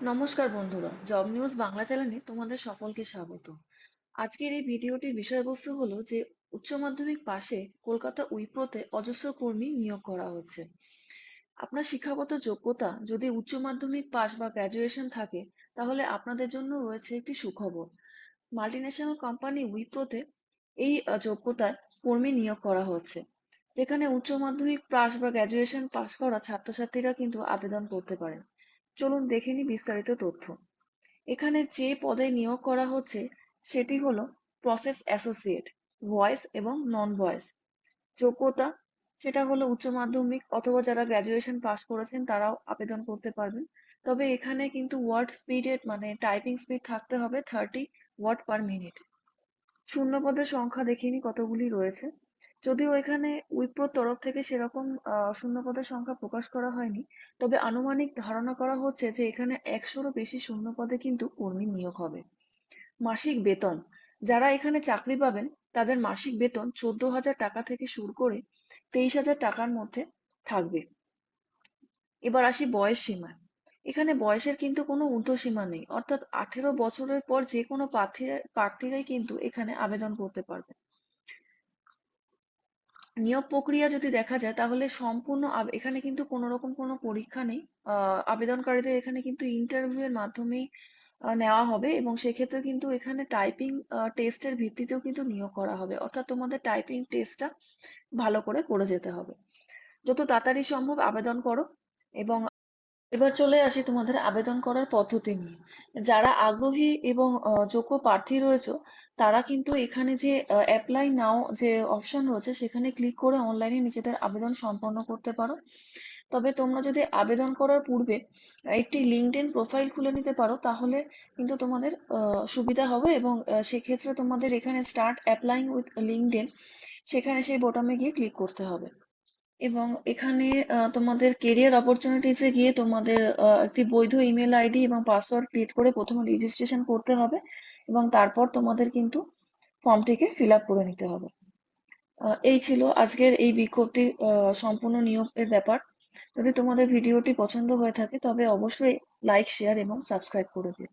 নমস্কার বন্ধুরা, job news Bangla চ্যানেলে তোমাদের সকলকে স্বাগত। আজকের এই ভিডিওটির বিষয়বস্তু হলো যে, উচ্চ মাধ্যমিক পাশে কলকাতা উইপ্রোতে অজস্র কর্মী নিয়োগ করা হচ্ছে। আপনার শিক্ষাগত যোগ্যতা যদি উচ্চ মাধ্যমিক পাস বা গ্র্যাজুয়েশন থাকে, তাহলে আপনাদের জন্য রয়েছে একটি সুখবর। মাল্টিন্যাশনাল কোম্পানি উইপ্রোতে এই যোগ্যতায় কর্মী নিয়োগ করা হচ্ছে। যেখানে উচ্চ মাধ্যমিক পাশ বা গ্র্যাজুয়েশন পাশ করা ছাত্রছাত্রীরা কিন্তু আবেদন করতে পারেন। চলুন দেখে নিই বিস্তারিত তথ্য। এখানে যে পদে নিয়োগ করা হচ্ছে, সেটি হলো প্রসেস অ্যাসোসিয়েট ভয়েস এবং নন ভয়েস যোগ্যতা, সেটা হলো উচ্চ মাধ্যমিক অথবা যারা গ্র্যাজুয়েশন পাস করেছেন, তারাও আবেদন করতে পারবেন। তবে এখানে কিন্তু ওয়ার্ড স্পিডের মানে টাইপিং স্পিড থাকতে হবে থার্টি ওয়ার্ড পার মিনিট শূন্য পদের সংখ্যা দেখিনি কতগুলি রয়েছে। যদিও এখানে উইপ্রোর তরফ থেকে সেরকম আহ, শূন্য পদের সংখ্যা প্রকাশ করা হয়নি তবে আনুমানিক ধারণা করা হচ্ছে যে এখানে একশোরও বেশি শূন্য পদে কিন্তু কর্মী নিয়োগ হবে। মাসিক বেতন যারা এখানে চাকরি পাবেন তাদের মাসিক বেতন চোদ্দ হাজার টাকা থেকে শুরু করে তেইশ হাজার টাকার মধ্যে থাকবে। এবার আসি বয়স সীমা এখানে বয়সের কিন্তু কোনো ঊর্ধ্বসীমা নেই অর্থাৎ আঠেরো বছরের পর যে কোনো প্রার্থীরা প্রার্থীরাই কিন্তু এখানে আবেদন করতে পারবে। নিয়োগ প্রক্রিয়া যদি দেখা যায়, তাহলে সম্পূর্ণ এখানে কিন্তু কোনো রকম কোনো পরীক্ষা নেই। আবেদনকারীদের এখানে কিন্তু ইন্টারভিউ এর মাধ্যমেই নেওয়া হবে এবং সেক্ষেত্রে কিন্তু এখানে টাইপিং টেস্টের ভিত্তিতেও কিন্তু নিয়োগ করা হবে। অর্থাৎ তোমাদের টাইপিং টেস্টটা ভালো করে করে যেতে হবে। যত তাড়াতাড়ি সম্ভব আবেদন করো এবং এবার চলে আসি তোমাদের আবেদন করার পদ্ধতি নিয়ে। যারা আগ্রহী এবং যোগ্য প্রার্থী রয়েছে, তারা কিন্তু এখানে যে অ্যাপ্লাই নাও যে অপশন রয়েছে, সেখানে ক্লিক করে অনলাইনে নিজেদের আবেদন সম্পন্ন করতে পারো। তবে তোমরা যদি আবেদন করার পূর্বে একটি লিঙ্কডইন প্রোফাইল খুলে নিতে পারো, তাহলে কিন্তু তোমাদের সুবিধা হবে এবং সেক্ষেত্রে তোমাদের এখানে স্টার্ট অ্যাপ্লাইং উইথ লিঙ্কডইন সেখানে সেই বোতামে গিয়ে ক্লিক করতে হবে। এবং এখানে তোমাদের কেরিয়ার অপরচুনিটিসে গিয়ে তোমাদের একটি বৈধ ইমেল আইডি এবং পাসওয়ার্ড ক্রিয়েট করে প্রথমে রেজিস্ট্রেশন করতে হবে এবং তারপর তোমাদের কিন্তু ফর্মটিকে ফিল আপ করে নিতে হবে। এই ছিল আজকের এই বিজ্ঞপ্তির সম্পূর্ণ নিয়োগের ব্যাপার। যদি তোমাদের ভিডিওটি পছন্দ হয়ে থাকে তবে অবশ্যই লাইক শেয়ার এবং সাবস্ক্রাইব করে দিও।